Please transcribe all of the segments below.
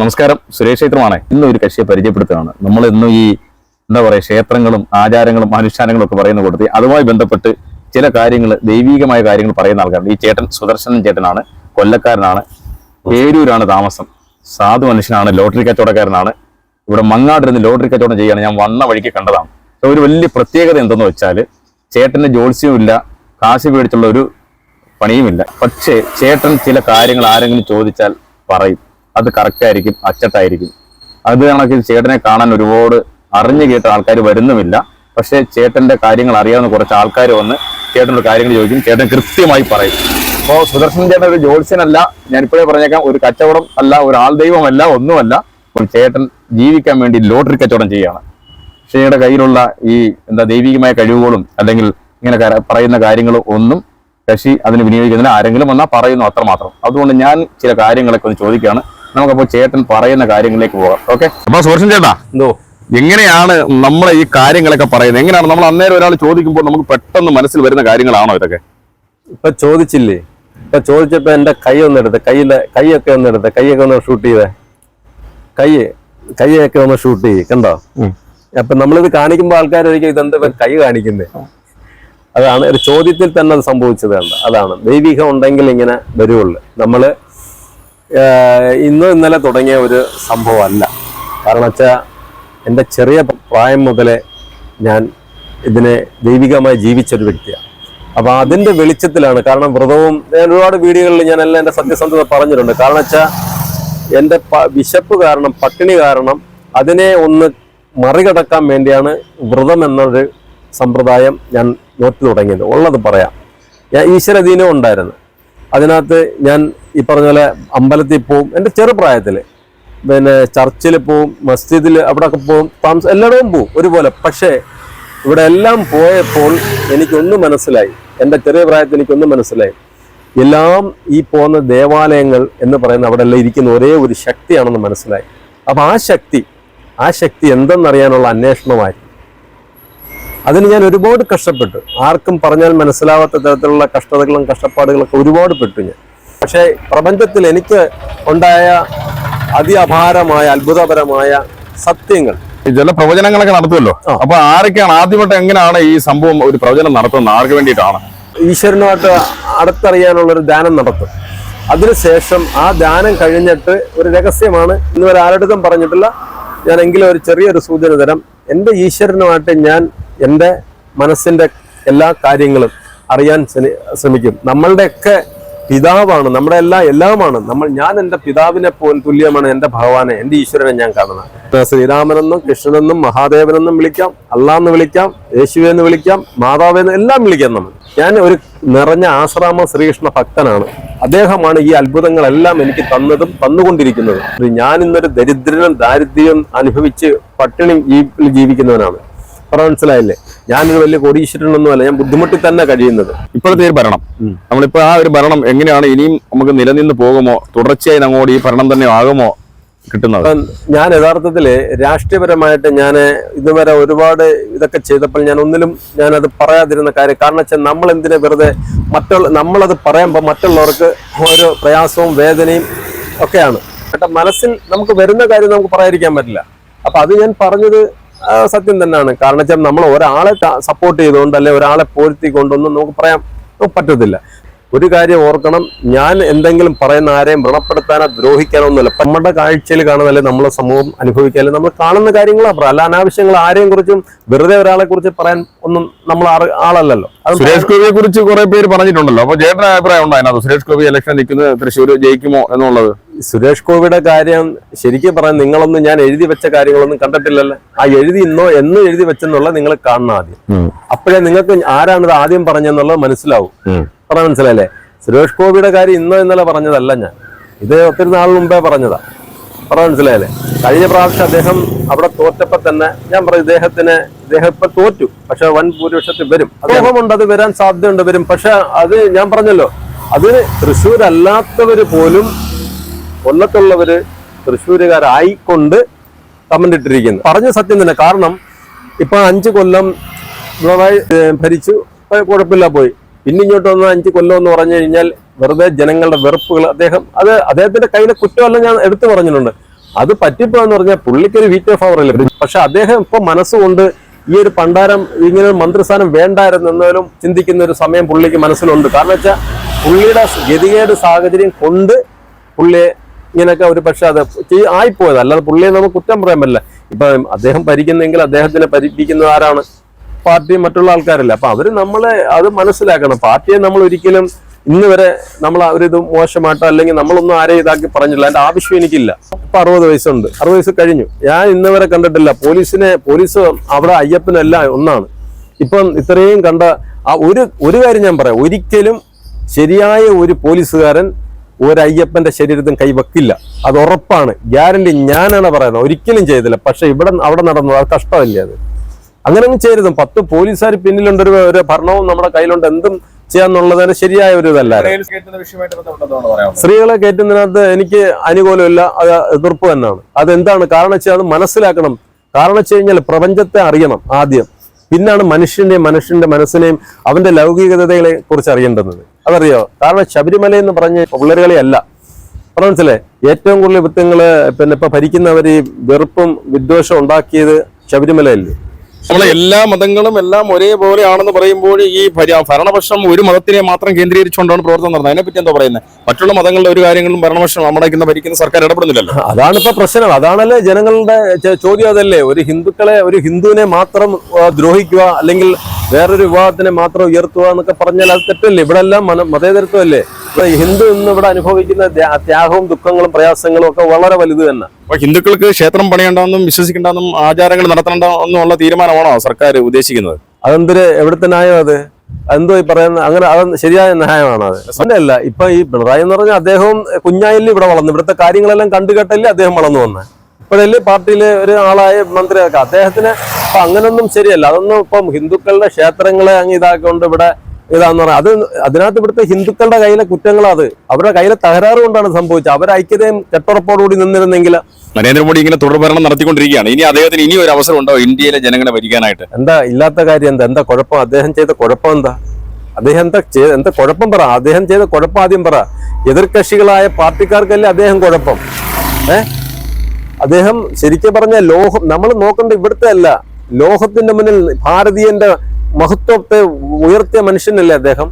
നമസ്കാരം. സുരേഷ് ക്ഷേത്രമാണ്. ഇന്ന് ഒരു കക്ഷിയെ പരിചയപ്പെടുത്തുകയാണ്. നമ്മൾ ഇന്ന് ഈ എന്താ പറയുക ക്ഷേത്രങ്ങളും ആചാരങ്ങളും അനുഷ്ഠാനങ്ങളും ഒക്കെ പറയുന്ന കൂട്ടത്തിൽ അതുമായി ബന്ധപ്പെട്ട് ചില കാര്യങ്ങൾ ദൈവീകമായ കാര്യങ്ങൾ പറയുന്ന ആൾക്കാരുണ്ട്. ഈ ചേട്ടൻ സുദർശനൻ ചേട്ടനാണ് കൊല്ലക്കാരനാണ് പേരൂരാണ് താമസം. സാധു മനുഷ്യനാണ് ലോട്ടറി കച്ചവടക്കാരനാണ്. ഇവിടെ മങ്ങാടിരുന്ന് ലോട്ടറി കച്ചവടം ചെയ്യാണ് ഞാൻ വന്ന വഴിക്ക് കണ്ടതാണ്. ഒരു വലിയ പ്രത്യേകത എന്തെന്ന് വെച്ചാൽ ചേട്ടന് ജോത്സ്യമില്ല കാശ് മേടിച്ചുള്ള ഒരു പണിയുമില്ല. പക്ഷേ ചേട്ടൻ ചില കാര്യങ്ങൾ ആരെങ്കിലും ചോദിച്ചാൽ പറയും. അത് കറക്റ്റ് ആയിരിക്കും അച്ചട്ടായിരിക്കും അത് കണക്കിൽ ചേട്ടനെ കാണാൻ ഒരുപാട് അറിഞ്ഞു കേട്ട ആൾക്കാർ വരുന്നുമില്ല. പക്ഷേ ചേട്ടന്റെ കാര്യങ്ങൾ അറിയാവുന്ന കുറച്ച് ആൾക്കാർ വന്ന് ചേട്ടനോട് കാര്യങ്ങൾ ചോദിക്കും ചേട്ടൻ കൃത്യമായി പറയും. അപ്പോൾ സുദർശൻ ചേട്ടൻ ഒരു ജ്യോത്സ്യനല്ല ഞാനിപ്പോഴേ പറഞ്ഞേക്കാം ഒരു കച്ചവടം അല്ല ഒരു ആൾ ദൈവമല്ല ഒന്നുമല്ല. അപ്പോൾ ചേട്ടൻ ജീവിക്കാൻ വേണ്ടി ലോട്ടറി കച്ചവടം ചെയ്യുകയാണ്. ഷെയുടെ കയ്യിലുള്ള ഈ എന്താ ദൈവികമായ കഴിവുകളും അല്ലെങ്കിൽ ഇങ്ങനെ പറയുന്ന കാര്യങ്ങളും ഒന്നും ശശി അതിന് വിനിയോഗിക്കുന്നതിന് ആരെങ്കിലും വന്നാൽ പറയുന്നു അത്രമാത്രം. അതുകൊണ്ട് ഞാൻ ചില കാര്യങ്ങളൊക്കെ ഒന്ന് ചോദിക്കുകയാണ്. നമുക്കപ്പോൾ ചേട്ടൻ പറയുന്ന കാര്യങ്ങളിലേക്ക് പോകാം. ഓക്കെ അപ്പൊ സുഹൃത്തും ചേട്ടാ എന്തോ? എങ്ങനെയാണ് നമ്മളെ ഈ കാര്യങ്ങളൊക്കെ പറയുന്നത്? എങ്ങനെയാണ് നമ്മൾ അന്നേരം ഒരാൾ ചോദിക്കുമ്പോൾ നമുക്ക് പെട്ടെന്ന് മനസ്സിൽ വരുന്ന കാര്യങ്ങളാണോ ഇതൊക്കെ? ഇപ്പൊ ചോദിച്ചില്ലേ? ഇപ്പൊ ചോദിച്ചപ്പോ എന്റെ കൈ ഒന്ന് എടുത്ത് കയ്യിലെ കൈയൊക്കെ ഒന്ന് എടുത്ത് കൈയൊക്കെ ഒന്ന് ഷൂട്ട് ചെയ്തേ. കൈ കൈയൊക്കെ ഒന്ന് ഷൂട്ട് ചെയ്യ് കണ്ടോ? അപ്പൊ നമ്മളിത് കാണിക്കുമ്പോൾ ആൾക്കാരായിരിക്കും ഇതെന്താ ഇവൻ കൈ കാണിക്കുന്നത് അതാണ് ഒരു ചോദ്യത്തിൽ തന്നെ അത് സംഭവിച്ചത് അതാണ്. ദൈവികം ഉണ്ടെങ്കിൽ ഇങ്ങനെ വരുവുള്ളു. നമ്മൾ ഇന്ന് ഇന്നലെ തുടങ്ങിയ ഒരു സംഭവമല്ല. കാരണം വെച്ചാൽ എന്റെ ചെറിയ പ്രായം മുതലേ ഞാൻ ഇതിനെ ദൈവികമായി ജീവിച്ചൊരു വ്യക്തിയാണ്. അപ്പോൾ അതിന്റെ വെളിച്ചത്തിലാണ് കാരണം വ്രതവും ഞാൻ ഒരുപാട് വീഡിയോകളിൽ ഞാൻ എല്ലാം എന്റെ സത്യസന്ധത പറഞ്ഞിട്ടുണ്ട്. കാരണം വെച്ചാൽ എന്റെ വിശപ്പ് കാരണം പട്ടിണി കാരണം അതിനെ ഒന്ന് മറികടക്കാൻ വേണ്ടിയാണ് വ്രതം എന്നൊരു സമ്പ്രദായം ഞാൻ നോറ്റ് തുടങ്ങിയത്. ഉള്ളത് പറയാം. ഞാൻ ഈശ്വരധീനം ഉണ്ടായിരുന്നു. അതിനകത്ത് ഞാൻ ഈ പറഞ്ഞ പോലെ അമ്പലത്തിൽ പോവും. എന്റെ ചെറുപ്രായത്തിൽ പിന്നെ ചർച്ചിൽ പോവും മസ്ജിദിൽ അവിടെയൊക്കെ പോവും താമസ എല്ലായിടവും പോവും ഒരുപോലെ. പക്ഷേ ഇവിടെ എല്ലാം പോയപ്പോൾ എനിക്കൊന്ന് മനസ്സിലായി. എന്റെ ചെറിയ പ്രായത്തിൽ എനിക്കൊന്ന് മനസ്സിലായി. എല്ലാം ഈ പോകുന്ന ദേവാലയങ്ങൾ എന്ന് പറയുന്ന അവിടെ എല്ലാം ഇരിക്കുന്ന ഒരേ ഒരു ശക്തിയാണെന്ന് മനസ്സിലായി. അപ്പം ആ ശക്തി ആ ശക്തി എന്തെന്നറിയാനുള്ള അന്വേഷണമായിരുന്നു. അതിന് ഞാൻ ഒരുപാട് കഷ്ടപ്പെട്ടു. ആർക്കും പറഞ്ഞാൽ മനസ്സിലാവാത്ത തരത്തിലുള്ള കഷ്ടതകളും കഷ്ടപ്പാടുകളൊക്കെ ഒരുപാട് പെട്ടു ഞാൻ. പക്ഷേ പ്രപഞ്ചത്തിൽ എനിക്ക് ഉണ്ടായ അതിഅപാരമായ അത്ഭുതപരമായ സത്യങ്ങൾ. ചില പ്രവചനങ്ങളൊക്കെ നടത്തുമല്ലോ. അപ്പൊ ആരൊക്കെയാണ് ആദ്യമായിട്ട് എങ്ങനെയാണ് ഈ സംഭവം ഒരു പ്രവചനം നടത്തുന്നത്? ആർക്ക് വേണ്ടിയിട്ടാണ്? ഈശ്വരനുമായിട്ട് അടുത്തറിയാനുള്ള ഒരു ധ്യാനം നടത്തും. അതിനുശേഷം ആ ധ്യാനം കഴിഞ്ഞിട്ട് ഒരു രഹസ്യമാണ്. ഇന്നുവരെ ആരുടെ പറഞ്ഞിട്ടില്ല. ഞാൻ എങ്കിലും ഒരു ചെറിയൊരു സൂചന തരാം. എന്റെ ഈശ്വരനുമായിട്ട് ഞാൻ എന്റെ മനസ്സിന്റെ എല്ലാ കാര്യങ്ങളും അറിയാൻ ശ്രമി- ശ്രമിക്കും. നമ്മളുടെയൊക്കെ പിതാവാണ് നമ്മുടെ എല്ലാ എല്ലാമാണ്. നമ്മൾ ഞാൻ എന്റെ പിതാവിനെ പോൽ തുല്യമാണ് എന്റെ ഭഗവാനെ എന്റെ ഈശ്വരനെ ഞാൻ കാണുന്നത്. ശ്രീരാമനെന്നും കൃഷ്ണനെന്നും മഹാദേവനെന്നും വിളിക്കാം അള്ളാന്ന് വിളിക്കാം യേശുവെന്ന് വിളിക്കാം മാതാവെന്ന് എല്ലാം വിളിക്കാം നമ്മൾ. ഞാൻ ഒരു നിറഞ്ഞ ആശ്രാമ ശ്രീകൃഷ്ണ ഭക്തനാണ്. അദ്ദേഹമാണ് ഈ അത്ഭുതങ്ങളെല്ലാം എനിക്ക് തന്നതും തന്നുകൊണ്ടിരിക്കുന്നതും. ഞാൻ ഇന്നൊരു ദരിദ്രനും ദാരിദ്ര്യം അനുഭവിച്ച് പട്ടിണി ജീവിക്കുന്നവനാണ്. പറഞ്ഞ മനസ്സിലായില്ലേ? ഞാനൊരു വലിയ കോടീശ്വരനൊന്നുമല്ല ഞാൻ ബുദ്ധിമുട്ടി തന്നെ കഴിയുന്നത്. ഇപ്പോഴത്തെ ഒരു ഭരണം. നമ്മളിപ്പോ ആ ഒരു ഭരണം എങ്ങനെയാണ് ഇനിയും നമുക്ക് നിലനിന്ന് പോകുമോ? തുടർച്ചയായി അങ്ങോട്ട് ഈ ഭരണം തന്നെ ആകുമോ കിട്ടുന്നത്? ഞാൻ യഥാർത്ഥത്തിൽ രാഷ്ട്രീയപരമായിട്ട് ഞാൻ ഇതുവരെ ഒരുപാട് ഇതൊക്കെ ചെയ്തപ്പോൾ ഞാൻ ഒന്നിലും ഞാനത് പറയാതിരുന്ന കാര്യം കാരണം വെച്ചാൽ നമ്മൾ എന്തിനെ വെറുതെ മറ്റുള്ള നമ്മളത് പറയുമ്പോൾ മറ്റുള്ളവർക്ക് ഓരോ പ്രയാസവും വേദനയും ഒക്കെയാണ്. കേട്ടോ മനസ്സിൽ നമുക്ക് വരുന്ന കാര്യം നമുക്ക് പറയാതിരിക്കാൻ പറ്റില്ല. അപ്പൊ അത് ഞാൻ പറഞ്ഞത് സത്യം തന്നെയാണ്. കാരണം വെച്ചാൽ നമ്മൾ ഒരാളെ സപ്പോർട്ട് ചെയ്തുകൊണ്ട് അല്ലെ ഒരാളെ കൊണ്ടൊന്നും നമുക്ക് പറയാൻ പറ്റത്തില്ല. ഒരു കാര്യം ഓർക്കണം ഞാൻ എന്തെങ്കിലും പറയുന്ന ആരെയും വ്രണപ്പെടുത്താനോ ദ്രോഹിക്കാനോ ഒന്നുമില്ല നമ്മുടെ കാഴ്ചയിൽ കാണുന്നല്ലേ നമ്മളെ സമൂഹം അനുഭവിക്കാനും നമ്മൾ കാണുന്ന കാര്യങ്ങളാ പറയാം അല്ല അനാവശ്യങ്ങൾ ആരെയും കുറിച്ചും വെറുതെ ഒരാളെ കുറിച്ച് പറയാൻ ഒന്നും നമ്മൾ ആളല്ലല്ലോ. അത് സുരേഷ് ഗോപിയെ കുറിച്ച് കുറെ പേര് പറഞ്ഞിട്ടുണ്ടല്ലോ. അപ്പൊ ചേട്ടൻ അഭിപ്രായം ഉണ്ടോ അതിനകത്ത്? സുരേഷ് ഗോപി ഇലക്ഷൻ നിൽക്കുന്നത് തൃശ്ശൂർ ജയിക്കുമോ എന്നുള്ളത്? സുരേഷ് ഗോപിയുടെ കാര്യം ശരിക്കും പറയാൻ നിങ്ങളൊന്നും ഞാൻ എഴുതി വെച്ച കാര്യങ്ങളൊന്നും കണ്ടിട്ടില്ലല്ലോ. ആ എഴുതി ഇന്നോ എന്ന് എഴുതി വെച്ചെന്നുള്ള നിങ്ങൾ കാണണം ആദ്യം. അപ്പോഴേ നിങ്ങൾക്ക് ആരാണിത് ആദ്യം പറഞ്ഞെന്നുള്ളത് മനസ്സിലാവും. പറഞ്ഞ മനസ്സിലായില്ലേ? സുരേഷ് ഗോപിയുടെ കാര്യം ഇന്നോ ഇന്നലെ പറഞ്ഞതല്ല ഞാൻ. ഇത് ഒത്തിരി നാൾ മുമ്പേ പറഞ്ഞതാ. പറഞ്ഞ മനസ്സിലായില്ലേ? കഴിഞ്ഞ പ്രാവശ്യം അദ്ദേഹം അവിടെ തോറ്റപ്പോ തന്നെ ഞാൻ പറയും ഇദ്ദേഹത്തിന് ഇദ്ദേഹം ഇപ്പൊ തോറ്റു. പക്ഷെ വൻ ഭൂരിപക്ഷത്തിൽ വരും. അദ്ദേഹമുണ്ട് അത് വരാൻ സാധ്യതയുണ്ട് വരും. പക്ഷെ അത് ഞാൻ പറഞ്ഞല്ലോ അത് തൃശ്ശൂരല്ലാത്തവര് പോലും കൊല്ലത്തുള്ളവര് തൃശ്ശൂരുകാരായിക്കൊണ്ട് കമന്റ് പറഞ്ഞ സത്യം തന്നെ. കാരണം ഇപ്പൊ അഞ്ച് കൊല്ലം ഭരിച്ചു. കുഴപ്പമില്ല പോയി. പിന്നെ ഇങ്ങോട്ട് വന്ന അഞ്ച് കൊല്ലം എന്ന് പറഞ്ഞു കഴിഞ്ഞാൽ വെറുതെ ജനങ്ങളുടെ വെറുപ്പുകൾ അദ്ദേഹം അത് അദ്ദേഹത്തിന്റെ കയ്യിലെ കുറ്റമല്ല ഞാൻ എടുത്തു പറഞ്ഞിട്ടുണ്ട്. അത് പറ്റിപ്പോ എന്ന് പറഞ്ഞാൽ പുള്ളിക്കൊരു വീറ്റ് ഓഫ് അവർ പക്ഷെ അദ്ദേഹം ഇപ്പൊ മനസ്സുകൊണ്ട് ഈ ഒരു പണ്ടാരം ഇങ്ങനെ ഒരു മന്ത്രിസ്ഥാനം വേണ്ടായിരുന്നു എന്നാലും ചിന്തിക്കുന്ന ഒരു സമയം പുള്ളിക്ക് മനസ്സിലുണ്ട്. കാരണം വെച്ചാൽ പുള്ളിയുടെ ഗതികേട് സാഹചര്യം കൊണ്ട് പുള്ളിയെ ഇങ്ങനെയൊക്കെ ഒരു പക്ഷെ അത് ആയിപ്പോയത്. അല്ലാതെ പുള്ളിയെ നമുക്ക് കുറ്റം പറയാൻ പറ്റില്ല. ഇപ്പൊ അദ്ദേഹം ഭരിക്കുന്നെങ്കിൽ അദ്ദേഹത്തിനെ ഭരിപ്പിക്കുന്നത് ആരാണ്? പാർട്ടി മറ്റുള്ള ആൾക്കാരല്ല. അപ്പൊ അവർ നമ്മളെ അത് മനസ്സിലാക്കണം. പാർട്ടിയെ നമ്മൾ ഒരിക്കലും ഇന്ന് വരെ നമ്മൾ അവരിത് മോശമായിട്ടോ അല്ലെങ്കിൽ നമ്മളൊന്നും ആരെ ഇതാക്കി പറഞ്ഞില്ല. അതിന്റെ ആവശ്യം എനിക്കില്ല. ഇപ്പൊ അറുപത് വയസ്സുണ്ട്. അറുപത് വയസ്സ് കഴിഞ്ഞു. ഞാൻ ഇന്ന് വരെ കണ്ടിട്ടില്ല. പോലീസിനെ പോലീസ് അവിടെ അയ്യപ്പനെല്ലാം ഒന്നാണ്. ഇപ്പം ഇത്രയും കണ്ട ആ ഒരു ഒരു കാര്യം ഞാൻ പറയാം. ഒരിക്കലും ശരിയായ ഒരു പോലീസുകാരൻ ഒരു അയ്യപ്പന്റെ ശരീരത്തിൽ കൈവെക്കില്ല. അത് ഉറപ്പാണ്. ഗ്യാരണ്ടി ഞാനാണ് പറയുന്നത്. ഒരിക്കലും ചെയ്തില്ല. പക്ഷെ ഇവിടെ അവിടെ നടന്നത് അത് കഷ്ടമല്ലേ അത്? അങ്ങനെ ഒന്നും ചെയ്തതും പത്ത് പോലീസുകാർ പിന്നിലുണ്ട്. ഒരു ഭരണവും നമ്മുടെ കയ്യിലുണ്ട്. എന്തും ചെയ്യാന്നുള്ളതിന് ശരിയായ ഒരു ഇതല്ല സ്ത്രീകളെ കയറ്റുന്നതിനകത്ത് എനിക്ക് അനുകൂലമില്ല. അത് എതിർപ്പ് തന്നെയാണ്. അതെന്താണ്? കാരണം വെച്ചാൽ അത് മനസ്സിലാക്കണം. കാരണം വെച്ച് കഴിഞ്ഞാൽ പ്രപഞ്ചത്തെ അറിയണം ആദ്യം. പിന്നാണ് മനുഷ്യന്റെയും മനുഷ്യന്റെ മനസ്സിനെയും അവന്റെ ലൗകികതകളെ കുറിച്ച് അറിയേണ്ടത് അതറിയോ? കാരണം ശബരിമല എന്ന് പറഞ്ഞ പുള്ളരുകളെ അല്ല. പറഞ്ഞ മനസ്സിലെ ഏറ്റവും കൂടുതൽ വൃത്തങ്ങൾ പിന്നെ ഇപ്പൊ ഭരിക്കുന്നവർ വെറുപ്പും വിദ്വേഷവും ഉണ്ടാക്കിയത് ശബരിമലയല്ലേ? നമ്മളെ എല്ലാ മതങ്ങളും എല്ലാം ഒരേപോലെയാണെന്ന് പറയുമ്പോൾ ഈ ഭരണപക്ഷം ഒരു മതത്തിനെ മാത്രം കേന്ദ്രീകരിച്ചുകൊണ്ടാണ് പ്രവർത്തനം നടന്നത്. അതിനെപ്പറ്റി എന്താ പറയുന്നത് മറ്റുള്ള മതങ്ങളുടെ ഒരു കാര്യങ്ങളും ഭരണപക്ഷം നമ്മുടെ ഇന്ന് ഭരിക്കുന്ന സർക്കാർ ഇടപെടുന്നില്ലല്ലോ. അതാണ് ഇപ്പൊ പ്രശ്നം അതാണല്ലേ ജനങ്ങളുടെ ചോദ്യം അതല്ലേ? ഒരു ഹിന്ദുക്കളെ ഒരു ഹിന്ദുവിനെ മാത്രം ദ്രോഹിക്കുക അല്ലെങ്കിൽ വേറൊരു വിവാഹത്തിനെ മാത്രം ഉയർത്തുക എന്നൊക്കെ പറഞ്ഞാൽ അത് തെറ്റല്ലേ? ഇവിടെ എല്ലാം മന മതേതരത്വമല്ലേ? ഈ ഹിന്ദു ഇന്ന് ഇവിടെ അനുഭവിക്കുന്ന ത്യാ- ത്യാഗവും ദുഃഖങ്ങളും പ്രയാസങ്ങളും ഒക്കെ വളരെ വലുത് തന്നെ. അപ്പൊ ഹിന്ദുക്കൾക്ക് ക്ഷേത്രം പണിയണ്ടെന്നും വിശ്വസിക്കേണ്ടെന്നും ആചാരങ്ങൾ നടത്തണ്ടെന്നും ഉള്ള തീരുമാനമാണോ സർക്കാർ ഉദ്ദേശിക്കുന്നത്? അതെന്തൊരു എവിടുത്തെ ന്യായം അത്? എന്തോ ഈ പറയുന്ന അങ്ങനെ അത് ശരിയായ ന്യായമാണ് അത്? അങ്ങനെയല്ല ഇപ്പൊ ഈ പിണറായി എന്ന് പറഞ്ഞാൽ അദ്ദേഹവും കുഞ്ഞായില്ലേ ഇവിടെ വളർന്നു. ഇവിടുത്തെ കാര്യങ്ങളെല്ലാം കണ്ടുകെട്ടല്ലേ അദ്ദേഹം വളർന്നു വന്നത് ഇപ്പോഴല്ലേ പാർട്ടിയിലെ ഒരു ആളായ മന്ത്രിയൊക്കെ. അദ്ദേഹത്തിന് ഇപ്പൊ അങ്ങനൊന്നും ശരിയല്ല. അതൊന്നും ഇപ്പം ഹിന്ദുക്കളുടെ ക്ഷേത്രങ്ങളെ അങ്ങ് ഇതാക്കൊണ്ട് ഇവിടെ ഇതാന്ന് പറയാം അത് അതിനകത്ത് ഇവിടുത്തെ ഹിന്ദുക്കളുടെ കയ്യിലെ കുറ്റങ്ങളത് അവരുടെ കയ്യിലെ തകരാറ് കൊണ്ടാണ് സംഭവിച്ചത്. അവരെ ഐക്യതയും കെട്ടുറപ്പോടുകൂടി നിന്നിരുന്നെങ്കിൽ നരേന്ദ്രമോദി ഇങ്ങനെ തുടർഭരണം നടത്തിക്കൊണ്ടിരിക്കുകയാണ്. ഇനി അദ്ദേഹത്തിന് ഇനി ഒരു അവസരം ഉണ്ടോ ഇന്ത്യയിലെ ജനങ്ങളെ ഭരിക്കാനായിട്ട്? എന്താ ഇല്ലാത്ത കാര്യം എന്താ? എന്താ കുഴപ്പം? അദ്ദേഹം ചെയ്ത കുഴപ്പം എന്താ? അദ്ദേഹം എന്താ ചെയ്ത എന്താ കുഴപ്പം പറ. അദ്ദേഹം ചെയ്ത കുഴപ്പം ആദ്യം പറ. എതിർകക്ഷികളായ പാർട്ടിക്കാർക്കല്ലേ അദ്ദേഹം കുഴപ്പം? ഏ? അദ്ദേഹം ശരിക്കും പറഞ്ഞ ലോഹം നമ്മൾ നോക്കേണ്ട ഇവിടുത്തെ അല്ല ലോഹത്തിന്റെ മുന്നിൽ ഭാരതീയന്റെ മഹത്വത്തെ ഉയർത്തിയ മനുഷ്യനല്ലേ അദ്ദേഹം?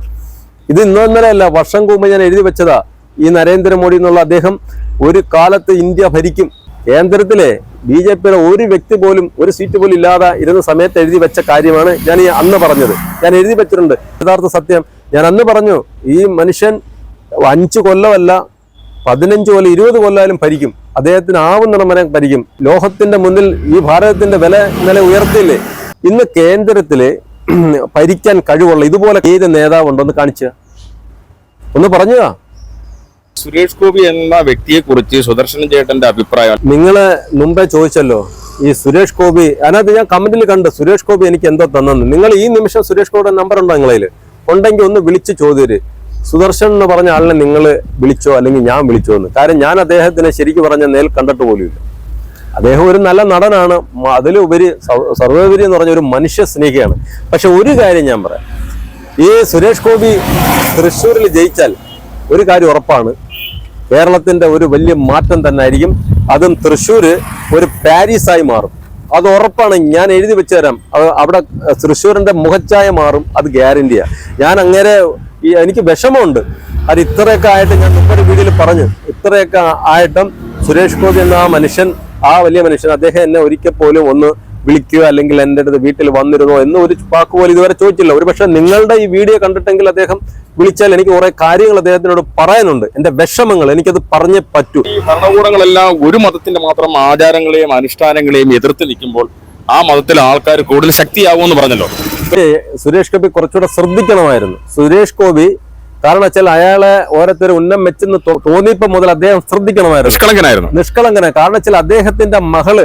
ഇത് ഇന്നോ ഇന്നലെ അല്ല വർഷം മുമ്പ് ഞാൻ എഴുതി വെച്ചതാ ഈ നരേന്ദ്രമോദി എന്നുള്ള അദ്ദേഹം ഒരു കാലത്ത് ഇന്ത്യ ഭരിക്കും. കേന്ദ്രത്തിലെ ബി ജെ പിയുടെ ഒരു വ്യക്തി പോലും ഒരു സീറ്റ് പോലും ഇല്ലാതെ ഇരുന്ന സമയത്ത് എഴുതി വെച്ച കാര്യമാണ് ഞാൻ ഈ അന്ന് പറഞ്ഞത്. ഞാൻ എഴുതി വെച്ചിട്ടുണ്ട്. യഥാർത്ഥ സത്യം ഞാൻ അന്ന് പറഞ്ഞു ഈ മനുഷ്യൻ അഞ്ച് കൊല്ലമല്ല പതിനഞ്ച് കൊല്ലം ഇരുപത് കൊല്ലാലും ഭരിക്കും. അദ്ദേഹത്തിന് ആവുന്നിടം വരെ ഭരിക്കും. ലോഹത്തിന്റെ മുന്നിൽ ഈ ഭാരതത്തിന്റെ വില ഇന്നലെ ഉയർത്തില്ലേ ഇന്ന് കേന്ദ്രത്തിൽ ഭരിക്കാൻ കഴിവുള്ള ഇതുപോലെ ഏത് നേതാവുണ്ടോ ഒന്ന് കാണിച്ച. ഒന്ന് പറഞ്ഞുക സുരേഷ് ഗോപി എന്ന വ്യക്തിയെ കുറിച്ച് സുദർശൻ ചേട്ടന്റെ അഭിപ്രായം. നിങ്ങൾ മുമ്പേ ചോദിച്ചല്ലോ ഈ സുരേഷ് ഗോപി അതിനകത്ത് ഞാൻ കമന്റിൽ കണ്ട് സുരേഷ് ഗോപി എനിക്ക് എന്തോ തന്നെന്ന്. നിങ്ങൾ ഈ നിമിഷം സുരേഷ് ഗോപിയുടെ നമ്പർ ഉണ്ടോ നിങ്ങളതിൽ ഉണ്ടെങ്കിൽ ഒന്ന് വിളിച്ച് ചോദ്യര് സുദർശൻ എന്ന് പറഞ്ഞ ആളിനെ നിങ്ങൾ വിളിച്ചോ അല്ലെങ്കിൽ ഞാൻ വിളിച്ചോ എന്ന്. കാര്യം ഞാൻ അദ്ദേഹത്തിനെ ശരിക്കും പറഞ്ഞ നേൽ കണ്ടിട്ട് പോലുമില്ല. അദ്ദേഹം ഒരു നല്ല നടനാണ്. അതിലുപരി സർവോപരി എന്ന് പറഞ്ഞ ഒരു മനുഷ്യ സ്നേഹിയാണ്. പക്ഷെ ഒരു കാര്യം ഞാൻ പറയാം. ഈ സുരേഷ് ഗോപി തൃശ്ശൂരിൽ ജയിച്ചാൽ ഒരു കാര്യം ഉറപ്പാണ്. കേരളത്തിന്റെ ഒരു വലിയ മാറ്റം തന്നെ ആയിരിക്കും അതും തൃശ്ശൂര് ഒരു പാരീസായി മാറും. അത് ഉറപ്പാണ്. ഞാൻ എഴുതി വെച്ചു തരാം. അവിടെ തൃശ്ശൂരിന്റെ മുഖച്ഛായ മാറും. അത് ഗ്യാരണ്ടിയാണ് ഞാൻ അങ്ങനെ ഈ എനിക്ക് വിഷമമുണ്ട്. അത് ഇത്രയൊക്കെ ആയിട്ട് ഞാൻ മുമ്പൊരു വീഡിയോയിൽ പറഞ്ഞു. ഇത്രയൊക്കെ ആയിട്ടും സുരേഷ് ഗോപി എന്ന ആ മനുഷ്യൻ ആ വലിയ മനുഷ്യൻ അദ്ദേഹം എന്നെ ഒരിക്കൽ പോലും ഒന്ന് വിളിക്കുക അല്ലെങ്കിൽ എന്റെ അടുത്ത് വീട്ടിൽ വന്നിരുന്നോ എന്ന് ഒരു വാക്ക് പോലും ഇതുവരെ ചോദിച്ചില്ല. ഒരു പക്ഷെ നിങ്ങളുടെ ഈ വീഡിയോ കണ്ടിട്ടെങ്കിൽ അദ്ദേഹം വിളിച്ചാൽ എനിക്ക് കുറെ കാര്യങ്ങൾ അദ്ദേഹത്തിനോട് പറയാനുണ്ട്. എന്റെ വിഷമങ്ങൾ എനിക്കത് പറഞ്ഞേ പറ്റൂ. ഈ ഭരണകൂടങ്ങളെല്ലാം ഒരു മതത്തിന്റെ മാത്രം ആചാരങ്ങളെയും അനുഷ്ഠാനങ്ങളെയും എതിർത്ത് നിൽക്കുമ്പോൾ ആ മതത്തിലെ ആൾക്കാർ കൂടുതൽ ശക്തിയാകുമെന്ന് പറഞ്ഞല്ലോ. സുരേഷ് ഗോപി കുറച്ചുകൂടെ ശ്രദ്ധിക്കണമായിരുന്നു. സുരേഷ് ഗോപി കാരണം വെച്ചാൽ അയാളെ ഓരോരുത്തർ ഉന്നം വെച്ചെന്ന് തോന്നിയപ്പോ മുതൽ അദ്ദേഹം ശ്രദ്ധിക്കണമായിരുന്നു. നിഷ്കളങ്കനായിരുന്നു. നിഷ്കളങ്കന കാരണം വെച്ചാൽ അദ്ദേഹത്തിന്റെ മകൾ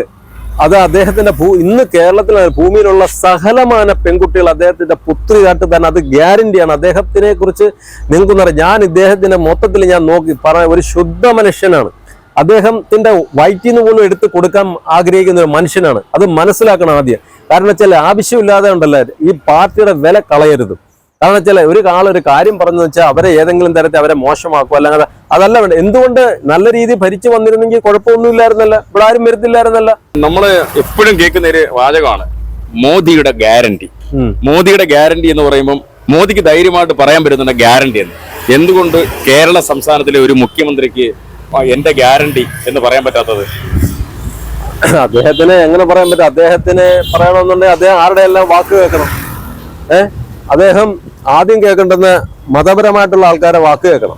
അത് അദ്ദേഹത്തിന്റെ ഭൂ ഇന്ന് കേരളത്തിലെ ഭൂമിയിലുള്ള സകലമാന പെൺകുട്ടികൾ അദ്ദേഹത്തിന്റെ പുത്രിയായിട്ട് തന്നെ അത് ഗ്യാരണ്ടിയാണ്. അദ്ദേഹത്തിനെ കുറിച്ച് നിങ്ങൾക്കൊന്നറിയാം ഞാൻ ഇദ്ദേഹത്തിന്റെ മൊത്തത്തിൽ ഞാൻ നോക്കി പറ ഒരു ശുദ്ധ മനുഷ്യനാണ്. അദ്ദേഹത്തിന്റെ വയറ്റിൽ നിന്ന് പോലും എടുത്ത് കൊടുക്കാൻ ആഗ്രഹിക്കുന്ന ഒരു മനുഷ്യനാണ്. അത് മനസ്സിലാക്കണം ആദ്യം. കാരണം വെച്ചാൽ ആവശ്യമില്ലാതെ ഉണ്ടല്ലോ ഈ പാർട്ടിയുടെ വില കളയരുത്. കാരണം വെച്ചാൽ ഒരു ആളൊരു കാര്യം പറഞ്ഞു വെച്ചാൽ അവരെ ഏതെങ്കിലും തരത്തിൽ അവരെ മോശമാക്കുക അല്ലെങ്കിൽ അതല്ല വേണ്ട എന്തുകൊണ്ട് നല്ല രീതിയിൽ ഭരിച്ചു വന്നിരുന്നെങ്കിൽ കുഴപ്പമൊന്നുമില്ലായിരുന്നല്ല ഇവിടെ ആരും വരുത്തില്ലായിരുന്നല്ല നമ്മൾ എപ്പോഴും കേൾക്കുന്ന ഒരു വാചകമാണ്. മോദിയുടെ ഗ്യാരണ്ടി. മോദിയുടെ ഗ്യാരണ്ടി എന്ന് പറയുമ്പോൾ മോദിക്ക് ധൈര്യമായിട്ട് പറയാൻ പറ്റുന്ന ഗ്യാരണ്ടി എന്ന്. എന്തുകൊണ്ട് കേരള സംസ്ഥാനത്തിലെ ഒരു മുഖ്യമന്ത്രിക്ക് എന്റെ ഗ്യാരണ്ടി എന്ന് പറയാൻ പറ്റാത്തത്. അദ്ദേഹത്തിന് എങ്ങനെ പറയാൻ പറ്റും? അദ്ദേഹത്തിന് പറയണമെന്നുണ്ടെങ്കിൽ അദ്ദേഹം ആരുടെ എല്ലാം വാക്ക് കേൾക്കണം? ഏഹ് അദ്ദേഹം ആദ്യം കേൾക്കേണ്ടുന്ന മതപരമായിട്ടുള്ള ആൾക്കാരെ വാക്ക് കേൾക്കണം.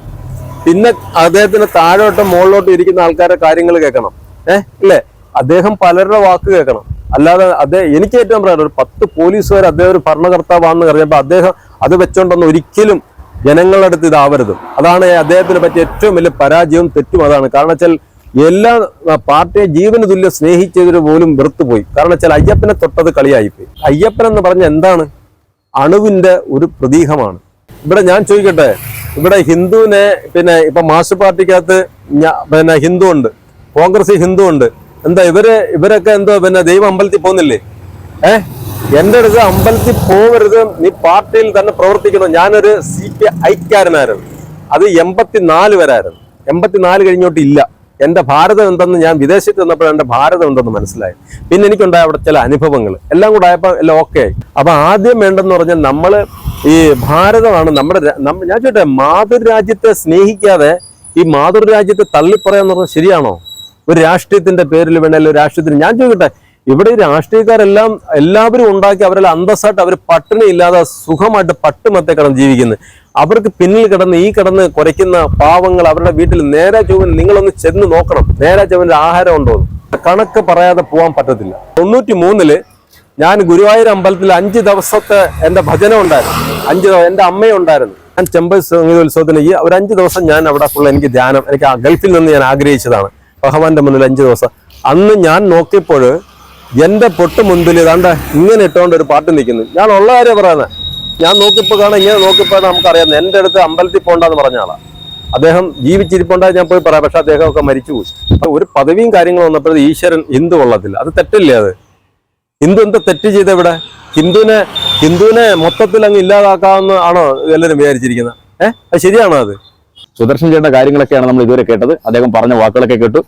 പിന്നെ അദ്ദേഹത്തിന് താഴോട്ടും മുകളിലോട്ടും ഇരിക്കുന്ന ആൾക്കാരെ കാര്യങ്ങൾ കേൾക്കണം. ഏഹ് ഇല്ലേ? അദ്ദേഹം പലരുടെ വാക്ക് കേൾക്കണം. അല്ലാതെ അദ്ദേഹം എനിക്ക് ഏറ്റവും പറയാനുള്ളത് ഒരു പത്ത് പോലീസുകാർ അദ്ദേഹം ഒരു ഭരണകർത്താവാണെന്ന് പറഞ്ഞപ്പോൾ അദ്ദേഹം അത് വെച്ചോണ്ടൊന്നും ഒരിക്കലും ജനങ്ങളുടെ അടുത്ത് ഇതാവരുത്. അതാണ് അദ്ദേഹത്തിന് പറ്റിയ ഏറ്റവും വലിയ പരാജയവും തെറ്റും അതാണ്. കാരണം വെച്ചാൽ എല്ലാ പാർട്ടിയെ ജീവന് തുല്യം സ്നേഹിച്ചവര് പോലും വെറുത്തുപോയി. കാരണം വെച്ചാൽ അയ്യപ്പനെ തൊട്ടത് കളിയായിപ്പോയി. അയ്യപ്പൻ എന്ന് പറഞ്ഞ എന്താണ്? അണുവിന്റെ ഒരു പ്രതീകമാണ്. ഇവിടെ ഞാൻ ചോദിക്കട്ടെ ഇവിടെ ഹിന്ദുവിനെ പിന്നെ ഇപ്പൊ മാസ് പാർട്ടിക്കകത്ത് പിന്നെ ഹിന്ദു ഉണ്ട് കോൺഗ്രസ് ഹിന്ദു ഉണ്ട്. എന്താ ഇവർ ഇവരൊക്കെ എന്തോ പിന്നെ ദൈവ അമ്പലത്തിൽ പോകുന്നില്ലേ? ഏ? എന്റെ അടുത്ത് അമ്പലത്തിൽ പോകരുത് നീ പാർട്ടിയിൽ തന്നെ പ്രവർത്തിക്കണം ഞാനൊരു സി പി ഐക്കാരനായിരുന്നു അത് എൺപത്തിനാല് വരായിരുന്നു എൺപത്തിനാല് കഴിഞ്ഞോട്ട് ഇല്ല. എന്റെ ഭാരതം എന്തെന്ന് ഞാൻ വിദേശത്ത് വന്നപ്പോഴാണ് എന്റെ ഭാരതം എന്തെന്ന് മനസ്സിലായി പിന്നെ എനിക്കുണ്ടായ അവിടെ ചില അനുഭവങ്ങൾ. എല്ലാം കൂടെ ആയപ്പോൾ എല്ലാം ഓക്കെ ആയി. അപ്പൊ ആദ്യം വേണ്ടെന്ന് പറഞ്ഞാൽ നമ്മൾ ഈ ഭാരതമാണ് നമ്മുടെ ഞാൻ ചോട്ടെ മാതൃരാജ്യത്തെ സ്നേഹിക്കാതെ ഈ മാതൃരാജ്യത്തെ തള്ളിപ്പറയാന്ന് പറഞ്ഞാൽ ശരിയാണോ? ഒരു രാഷ്ട്രീയത്തിന്റെ പേരിൽ വേണേലും രാഷ്ട്രീയത്തിന് ഞാൻ ചോദിക്കട്ടെ ഇവിടെ രാഷ്ട്രീയക്കാരെല്ലാം എല്ലാവരും ഉണ്ടാക്കി അവരെല്ലാം അന്തസ്സായിട്ട് അവർ പട്ടിണി ഇല്ലാതെ സുഖമായിട്ട് പട്ടുമത്തെ കിടന്ന് ജീവിക്കുന്നത്. അവർക്ക് പിന്നിൽ കിടന്ന് ഈ കിടന്ന് കുറയ്ക്കുന്ന പാവങ്ങൾ അവരുടെ വീട്ടിൽ നേരെ ചൊവ്വന് നിങ്ങളൊന്ന് ചെന്ന് നോക്കണം. നേരെ ചൊവ്വന്റെ ആഹാരം ഉണ്ടോ കണക്ക് പറയാതെ പോകാൻ പറ്റത്തില്ല. തൊണ്ണൂറ്റി മൂന്നിൽ ഞാൻ ഗുരുവായൂർ അമ്പലത്തിൽ അഞ്ച് ദിവസത്തെ എന്റെ ഭജന ഉണ്ടായിരുന്നു. അഞ്ച് ദിവസം എന്റെ അമ്മയും ഉണ്ടായിരുന്നു. ഞാൻ ചെമ്പ സംഗീതോത്സവത്തിന് ഈ ഒരു അഞ്ച് ദിവസം ഞാൻ അവിടെ ഫുൾ എനിക്ക് ധ്യാനം എനിക്ക് ആ ഗൾഫിൽ നിന്ന് ഞാൻ ആഗ്രഹിച്ചതാണ്. ഭഗവാന്റെ മുന്നിൽ അഞ്ച് ദിവസം. അന്ന് ഞാൻ നോക്കിയപ്പോൾ എന്റെ പൊട്ട് മുൻപിൽ ഇതാണ്ട് ഇങ്ങനെ ഇട്ടുകൊണ്ട് ഒരു പാട്ട് നിൽക്കുന്നു ഞാൻ ഉള്ള കാര്യം പറയുന്നത് ഞാൻ നോക്കിപ്പോ കാണാൻ ഇങ്ങനെ നോക്കിയപ്പോൾ നമുക്കറിയാം. എന്റെ അടുത്ത് അമ്പലത്തിൽ പോകണ്ടെന്ന് പറഞ്ഞ ആളാ. അദ്ദേഹം ജീവിച്ചിരിപ്പുണ്ടായി ഞാൻ പോയി പറയാം. പക്ഷെ അദ്ദേഹം ഒക്കെ മരിച്ചുപോയി അപ്പൊ ഒരു പദവിയും കാര്യങ്ങളും വന്നപ്പോഴത് ഈശ്വരൻ ഹിന്ദു കൊള്ളത്തില്ല അത് തെറ്റല്ലേ അത്? ഹിന്ദു എന്താ തെറ്റ് ചെയ്ത ഇവിടെ? ഹിന്ദുവിനെ ഹിന്ദുവിനെ മൊത്തത്തിൽ അങ്ങ് ഇല്ലാതാക്കാമെന്ന് ആണോ എല്ലാവരും വിചാരിച്ചിരിക്കുന്നത്? ഏഹ് അത് ശരിയാണോ അത്? സുദർശൻ ചെയ്യേണ്ട കാര്യങ്ങളൊക്കെയാണ് നമ്മൾ ഇതുവരെ കേട്ടത്. അദ്ദേഹം പറഞ്ഞ വാക്കുകളൊക്കെ കേട്ടു.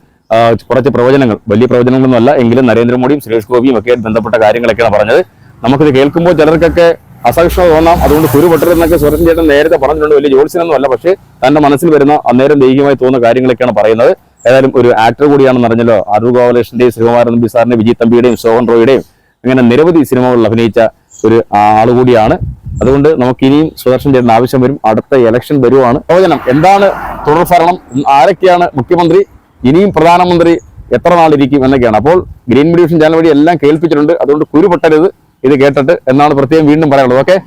കുറച്ച് പ്രവചനങ്ങൾ. വലിയ പ്രവചനങ്ങളൊന്നുമല്ല എങ്കിലും നരേന്ദ്രമോദിയും സുരേഷ് ഗോപിയും ഒക്കെ ബന്ധപ്പെട്ട കാര്യങ്ങളൊക്കെയാണ് പറഞ്ഞത്. നമുക്കിത് കേൾക്കുമ്പോൾ ചിലർക്കൊക്കെ അസഹിഷ്ണുത തോന്നാം. അതുകൊണ്ട് കുരുപൊട്ടരെന്നൊക്കെ സുരേഷ് ചേട്ടൻ നേരത്തെ പറഞ്ഞിട്ടുണ്ട്. വലിയ ജോത്സ്യനൊന്നുമല്ല പക്ഷേ തന്റെ മനസ്സിൽ വരുന്ന അന്നേരം ദൈഹികമായി തോന്നുന്ന കാര്യങ്ങളൊക്കെയാണ് പറയുന്നത്. ഏതായാലും ഒരു ആക്ടർ കൂടിയാണെന്ന് അറിഞ്ഞല്ലോ. അരൂർ ഗോപാലകൃഷ്ണന്റെയും ശ്രീകുമാരൻ നമ്പി സാറിന്റെയും വിജയ് തമ്പിയുടെയും സോഹൻ റോയുടെയും അങ്ങനെ നിരവധി സിനിമകളിൽ അഭിനയിച്ച ഒരു ആളുകൂടിയാണ് അതുകൊണ്ട് നമുക്ക് ഇനിയും സുദർശൻ ചേട്ടൻ ആവശ്യം വരും. അടുത്ത ഇലക്ഷൻ വരുവാണ്. പ്രവചനം. എന്താണ് തുടർ ഭരണം? ആരൊക്കെയാണ് മുഖ്യമന്ത്രി? ഇനിയും പ്രധാനമന്ത്രി എത്ര നാളിരിക്കും എന്നൊക്കെയാണ്. അപ്പോൾ ഗ്രീൻ മീഡിയേഷൻ ചാനൽ വഴി എല്ലാം കേൾപ്പിച്ചിട്ടുണ്ട്. അതുകൊണ്ട് കുരുപൊട്ടരുത് ഇത് കേട്ടിട്ട് എന്നാണ് പ്രത്യേകം വീണ്ടും പറയാനുള്ളത്. ഓക്കെ